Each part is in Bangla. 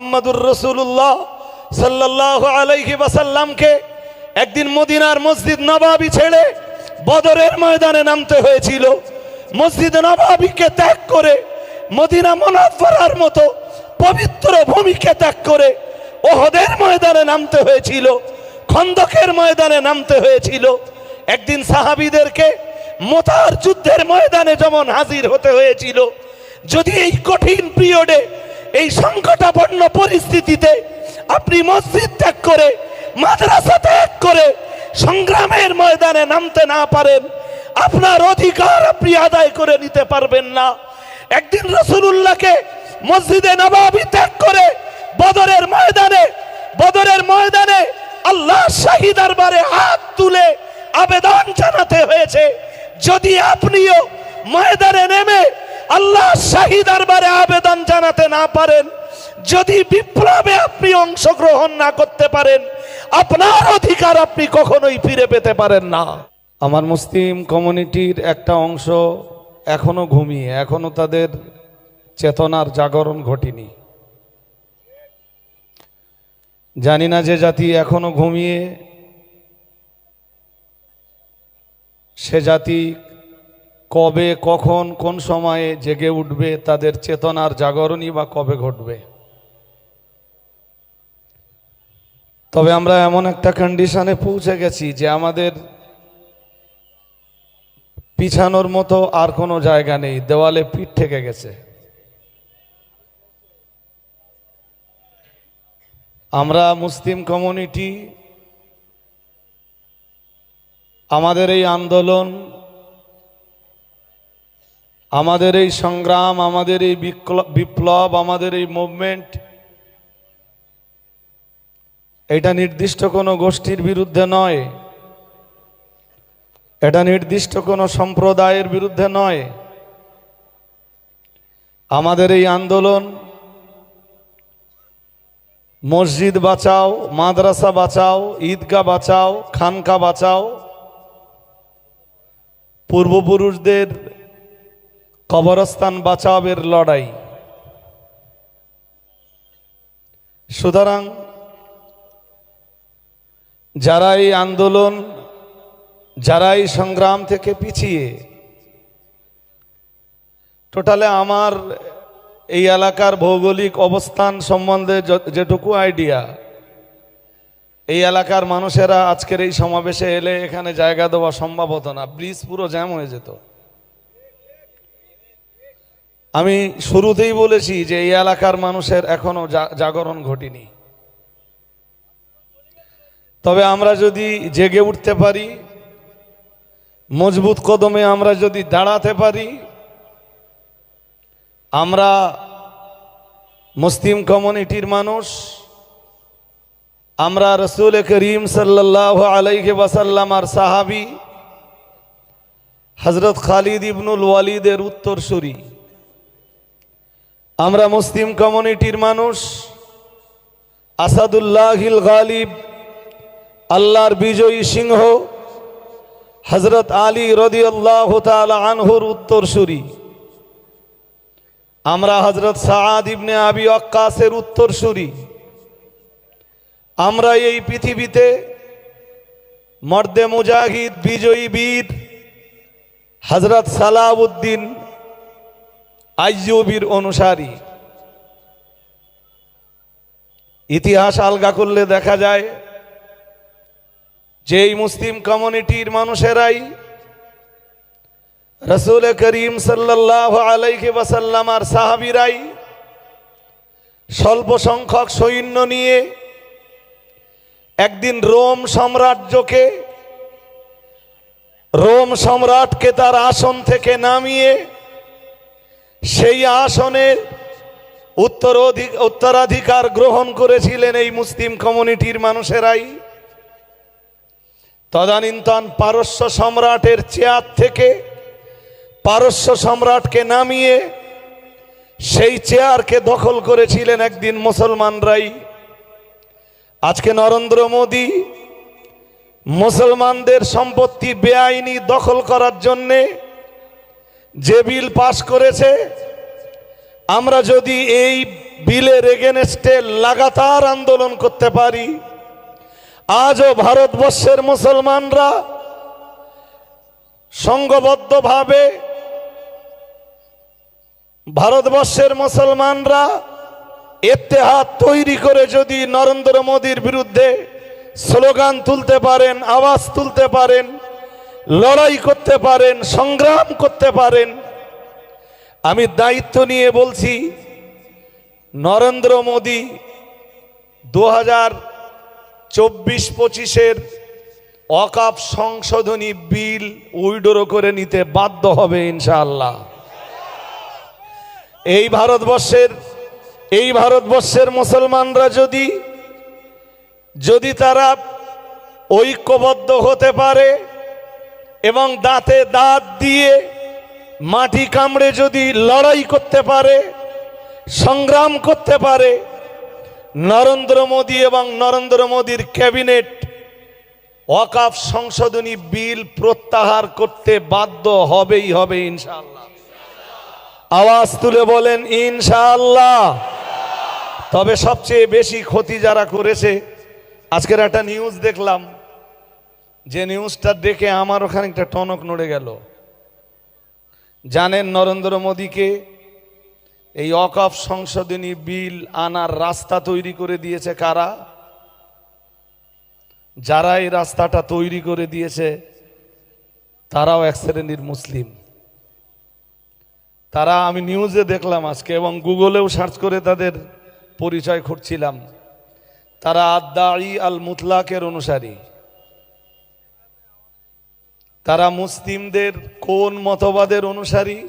মোহাম্মদুর রসুল্লাহ সাল্লাহ আলাইহি ওয়াসাল্লামকে একদিন মদিনার মসজিদ নবাবি ছেড়ে বদরের ময়দানে নামতে হয়েছিল। মসজিদ নবাবিকে ত্যাগ করে মদিনা মোনাফার মতো পবিত্র ভূমিকে ত্যাগ করে ওহদের ময়দানে নামতে হয়েছিল, খন্দকের ময়দানে নামতে হয়েছিল। একদিন সাহাবিদেরকে মোতার যুদ্ধের ময়দানে যেমন হাজির হতে হয়েছিল, যদি এই কঠিন পিরিয়ডে এই সংকটাপন্ন পরিস্থিতিতে আপনি মসজিদ ত্যাগ করে, মাদ্রাসা ত্যাগ করে সংগ্রামের ময়দানে নামতে না পারেন, আপনার অধিকার আপনি আদায় করে নিতে পারবেন না। একদিন রসুল্লাহকে মসজিদে নবাবি ত্যাগ করে বদরের ময়দানে বদরের ময়দানে আল্লাহ শাহী দরবারে হাত তুলে আবেদন জানাতে হয়েছে, যদি আপনিও ময়দানে নেমে আল্লাহ শাহী দরবারে আবেদন জানাতে না পারেন। যদি বিপ্লবে আপনি অংশগ্রহণ না করতে পারেন, আপনার অধিকার আপনি কখনোই ফিরে পেতে পারেন না। আমার মুসলিম কমিউনিটির একটা অংশ এখনও ঘুমিয়ে, এখনও তাদের চেতনার জাগরণ ঘটেনি। জানি না যে জাতি এখনও ঘুমিয়ে, সে জাতি কবে, কখন, কোন সময়ে জেগে উঠবে, তাদের চেতনার জাগরণই বা কবে ঘটবে? তবে আমরা এমন একটা কন্ডিশনে পৌঁছে গেছি যে আমাদের পিছানোর মতো আর কোনো জায়গা নেই, দেওয়ালে পিঠ থেকে গেছে। আমরা মুসলিম কমিউনিটি আমাদের এই আন্দোলন আমাদের এই সংগ্রাম, আমাদের এই বিপ্লব, আমাদের এই মুভমেন্ট এটা নির্দিষ্ট কোনো গোষ্ঠীর বিরুদ্ধে নয়। এটা নির্দিষ্ট কোনো সম্প্রদায়ের বিরুদ্ধে নয়। আমাদের এই আন্দোলন, মসজিদ বাঁচাও, মাদ্রাসা বাঁচাও, ঈদগাহ বাঁচাও, খানকা বাঁচাও, পূর্বপুরুষদের কবরস্থান বাঁচাবের লড়াই। সুতরাং যারা এই আন্দোলন যারা এই সংগ্রাম থেকে পিছিয়ে, টোটালে আমার এই এলাকার ভৌগোলিক অবস্থান সম্বন্ধে যেটুকু আইডিয়া, এই এলাকার মানুষেরা আজকের এই সমাবেশে এলে এখানে জায়গা দেওয়া সম্ভব হতো না। ব্রিজ পুরো জ্যাম হয়ে যেত। আমি শুরুতেই বলেছি যে এই এলাকার মানুষের এখনও জাগরণ ঘটেনি। তবে আমরা যদি জেগে উঠতে পারি, মজবুত কদমে আমরা যদি দাঁড়াতে পারি, আমরা মুসলিম কমিউনিটির মানুষ, আমরা রসুল করিম সাল্লাহ আলাইহি বাসাল্লাম আর সাহাবি হজরত খালিদ ইবনুল ওয়ালিদের উত্তরসূরি। আমরা মুসলিম কমিউনিটির মানুষ। আসাদুল্লাহিল গালিব, আল্লাহর বিজয়ী সিংহ হজরত আলী রদিয়াল্লাহ তাআলা আনহুর উত্তরসূরি। আমরা হজরত সাদ ইবনে আবি অক্কাসের উত্তরসূরি। আমরা এই পৃথিবীতে মর্দে মুজাহিদ, বিজয়ী বীর হজরত সালাউদ্দিন আইজুবির অনুসারী। ইতিহাস আলগা করলে দেখা যায় যে এই মুসলিম কমিউনিটির মানুষেরাই রসুল করিম সাল্লাহ আলাইকে আর সাহাবিরাই স্বল্প সংখ্যক সৈন্য নিয়ে একদিন রোম সাম্রাজ্যকে, রোম সম্রাটকে তার আসন থেকে নামিয়ে সেই আসনে উত্তর উত্তরাধিকার গ্রহণ করেছিলেন এই মুসলিম কমিউনিটির মানুষেরাই। তদানীন্তন পারস্য সম্রাটের চেয়ার থেকে পারস্য সম্রাটকে নামিয়ে সেই চেয়ারকে দখল করেছিলেন একদিন মুসলমানরাই। আজকে নরেন্দ্র মোদী মুসলমানদের সম্পত্তি বেআইনি দখল করার জন্যে যে বিল পাশ করেছে, আমরা যদি এই বিলের এগেনস্টে লাগাতার আন্দোলন করতে পারি, আজও ভারতবর্ষের মুসলমানরা সংঘবদ্ধভাবে ভারতবর্ষের মুসলমানরা এতেহাত তৈরি করে যদি নরেন্দ্র মোদীর বিরুদ্ধে স্লোগান তুলতে পারেন, আওয়াজ তুলতে পারেন লড়াই করতে পারেন, সংগ্রাম করতে পারেন। আমি দায়িত্ব নিয়ে বলছি, নরেন্দ্র মোদী দু হাজার চব্বিশ পঁচিশের অকাপ সংশোধনী বিল উইডোরো করে নিতে বাধ্য হবে ইনশাআল্লাহ। এই ভারতবর্ষের এই ভারতবর্ষের মুসলমানরা যদি যদি তারা ঐক্যবদ্ধ হতে পারে এবং দাঁতে দাঁত দিয়ে মাটি কামড়ে যদি লড়াই করতে পারে, সংগ্রাম করতে পারে, নরেন্দ্র মোদী এবং নরেন্দ্র মোদীর ক্যাবিনেট ওয়াকাফ সংশোধনী বিল প্রত্যাহার করতে বাধ্য হবেই হবে ইনশাআল্লাহ। আওয়াজ তুলে বলেন, ইনশাআল্লাহ। তবে সবচেয়ে বেশি ক্ষতি যারা করেছে, আজকের একটা নিউজ দেখলাম যে নিউজটা দেখে আমারও খানিকটা টনক নড়ে গেল। জানেন নরেন্দ্র মোদীকে এই অকফ সংশোধনী বিল আনার রাস্তা তৈরি করে দিয়েছে কারা? যারা এই রাস্তাটা তৈরি করে দিয়েছে, তারাও এক শ্রেণির মুসলিম। তারা আমি নিউজে দেখলাম আজকে এবং গুগলেও সার্চ করে তাদের পরিচয় খুঁজছিলাম। তারা আদাই আল মুতলাকের অনুসারী। তারা মুসলিমদের কোন মতবাদের অনুসারী?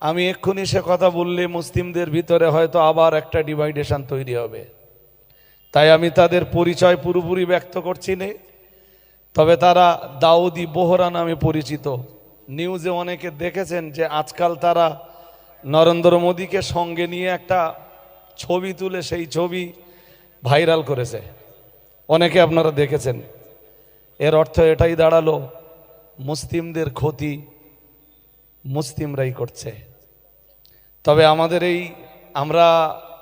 আমি এক্ষুনি সে কথা বললে মুসলিমদের ভিতরে হয়তো আবার একটা ডিভাইডেশন তৈরি হবে। তাই আমি তাদের পরিচয় পুরোপুরি ব্যক্ত করছি না। তবে তারা দাউদি বোহরা নামে পরিচিত। নিউজে অনেকে দেখেছেন যে আজকাল তারা নরেন্দ্র মোদীকে সঙ্গে নিয়ে একটা ছবি তুলে সেই ছবি ভাইরাল করেছে। অনেকে আপনারা দেখেছেন। এর অর্থ এটাই দাঁড়াল মুসলিমদের ক্ষতি মুসলিমরাই করছে। তবে আমাদের এই আমরা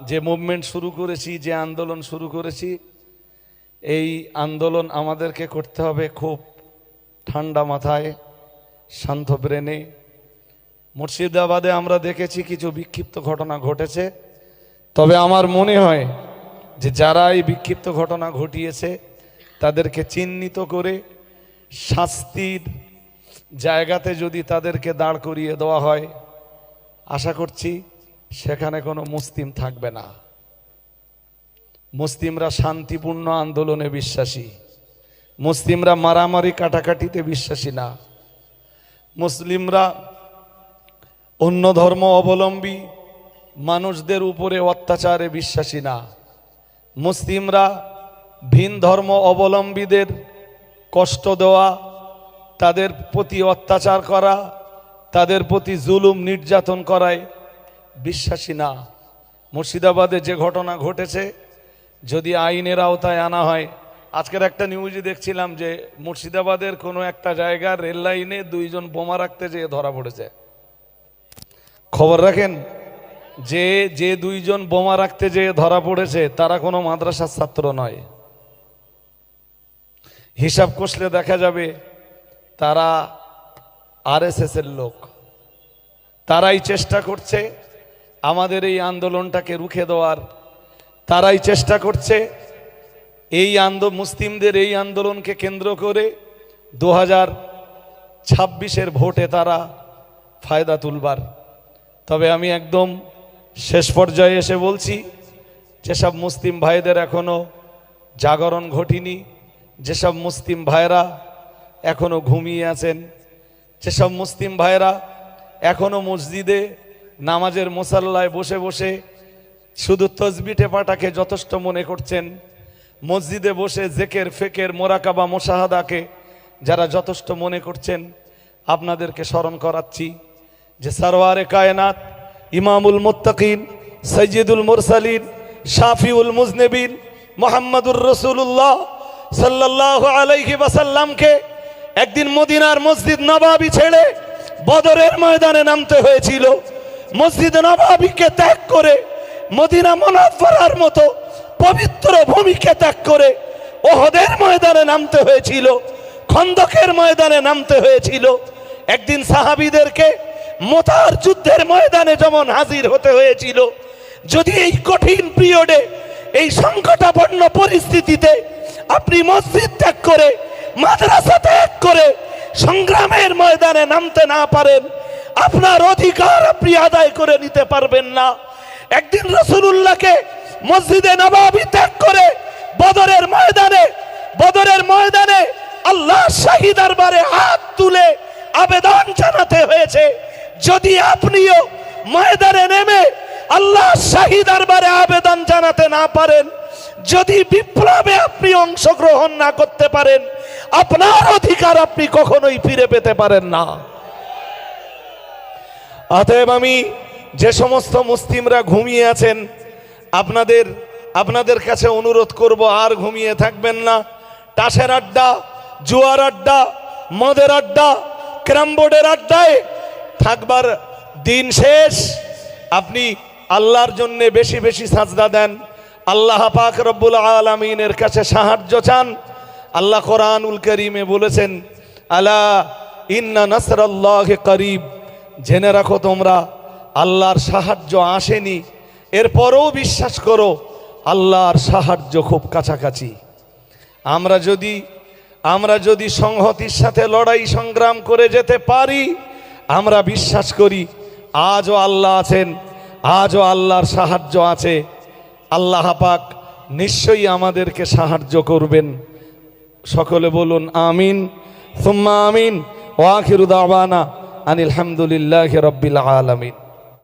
যে মুভমেন্ট শুরু করেছি, যে আন্দোলন শুরু করেছি, এই আন্দোলন আমাদেরকে করতে হবে খুব ঠান্ডা মাথায়, শান্ত ব্রেনে। মুর্শিদাবাদে আমরা দেখেছি কিছু বিক্ষিপ্ত ঘটনা ঘটেছে। তবে আমার মনে হয় যে যারা এই বিক্ষিপ্ত ঘটনা ঘটিয়েছে, তাদেরকে চিহ্নিত করে শাস্তির জায়গাতে যদি তাদেরকে দাঁড় করিয়ে দেওয়া হয়, আশা করছি সেখানে কোনো মুসলিম থাকবে না। মুসলিমরা শান্তিপূর্ণ আন্দোলনে বিশ্বাসী। মুসলিমরা মারামারি কাটাকাটিতে বিশ্বাসী না। মুসলিমরা অন্য ধর্ম অবলম্বী মানুষদের উপরে অত্যাচারে বিশ্বাসী না। মুসলিমরা ভিন ধর্ম অবলম্বীদের কষ্ট দেওয়া তাদের প্রতি অত্যাচার করা, তাদের প্রতি জুলুম নির্যাতন করায় বিশ্বাসী না। মুর্শিদাবাদে যে ঘটনা ঘটেছে, যদি আইনের আওতায় আনা হয়, আজকের একটা নিউজে দেখছিলাম যে মুর্শিদাবাদের কোনো একটা জায়গার রেল লাইনে দুইজন বোমা রাখতে যেয়ে ধরা পড়েছে। খবর রাখেন, যে যে দুইজন বোমা রাখতে যেয়ে ধরা পড়েছে, তারা কোনো মাদ্রাসার ছাত্র নয়। হিসাব কষলে দেখা যাবে তারা আরএসএস এর লোক। তারাই চেষ্টা করছে আমাদের এই আন্দোলনটাকে রুখে দেওয়ার। তারাই চেষ্টা করছে এই আন্দ, মুসলিমদের এই আন্দোলনকে কেন্দ্র করে দু হাজার ছাব্বিশের ভোটে তারা ফায়দা তুলবার। তবে আমি একদম শেষ পর্যায়ে এসে বলছি, যেসব মুসলিম ভাইদের এখনও জাগরণ ঘটিনি, যেসব মুসলিম ভাইরা এখনও ঘুমিয়ে আছেন। যেসব মুসলিম ভাইরা এখনও মসজিদে নামাজের মোসাল্লায় বসে বসে শুধু তসবি টেপাটাকে যথেষ্ট মনে করছেন, মসজিদে বসে জেকের, ফেকের, মোরাকাবা, মোশাহাদাকে যারা যথেষ্ট মনে করছেন, আপনাদেরকে স্মরণ করাচ্ছি যে সারোয়ারে কায়নাত, ইমামুল মুত্তাকিন সৈয়দুল মুরসালিন, শাফিউল মুজনেবিন, মোহাম্মদুর রসুল্লাহ সাল্লাহ আলাইহি বাসাল্লামকে একদিন মদিনার মসজিদ নবাবি ছেড়ে বদরের ময়দানে নামতে হয়েছিল। মসজিদ নবাবিকে ত্যাগ করে মদিনা মোনাফার মতো পবিত্র ভূমিকে ত্যাগ করে ওহদের ময়দানে নামতে হয়েছিল, খন্দকের ময়দানে নামতে হয়েছিল। একদিন সাহাবিদেরকে মোতার যুদ্ধের ময়দানে যেমন হাজির হতে হয়েছিল, যদি এই কঠিন পিরিয়ডে এই সংকটাপন্ন পরিস্থিতিতে আপনি মসজিদ ত্যাগ করে মাদ্রাসা ত্যাগ করে সংগ্রামের ময়দানে নামতে না পারেন, আপনার অধিকার আপনি আদায় করে নিতে পারবেন না। একদিন রসুল্লাহকে মসজিদে নবাবি ত্যাগ করে বদরের ময়দানে বদরের ময়দানে আল্লাহ শাহী দরবারে হাত তুলে আবেদন জানাতে হয়েছে, যদি আপনিও ময়দানে নেমে আল্লাহ শাহী দরবারে আবেদন জানাতে না পারেন যদি বিপ্লবে আপনি অংশগ্রহণ না করতে পারেন, আপনার অধিকার আপনি কখনোই ফিরে পেতে পারেন না। অতএব আমি যে সমস্ত মুসলিমরা ঘুমিয়ে আছেন, আপনাদের আপনাদের কাছে অনুরোধ করব, আর ঘুমিয়ে থাকবেন না। টাসের আড্ডা, জুয়ার আড্ডা, মদের আড্ডা ক্যারাম বোর্ডের আড্ডায় থাকবার দিন শেষ। আপনি আল্লাহর জন্যে বেশি বেশি সাজদা দেন। আল্লাহ পাক রব্বুল আলমিনের কাছে সাহায্য চান। আল্লাহ কোরআনুল করিমে বলেছেন, আলা ইন্না নাসরাল্লাহ করিব। জেনে রাখো তোমরা, আল্লাহর সাহায্য আসেনি। এরপরেও বিশ্বাস করো, আল্লাহর সাহায্য খুব কাছাকাছি। আমরা যদি আমরা যদি সংহতির সাথে লড়াই সংগ্রাম করে যেতে পারি, আমরা বিশ্বাস করি, আজও আল্লাহ আছেন, আজও আল্লাহর সাহায্য আছে। আল্লাহ পাক নিশ্চয়ই আমাদেরকে সাহায্য করবেন। সকলে বলুন, আমিন। সুম্মা আমিন। ওয়াখিরুদ আবানা আনিল হামদুলিল্লাহ রব্বিল আলামিন।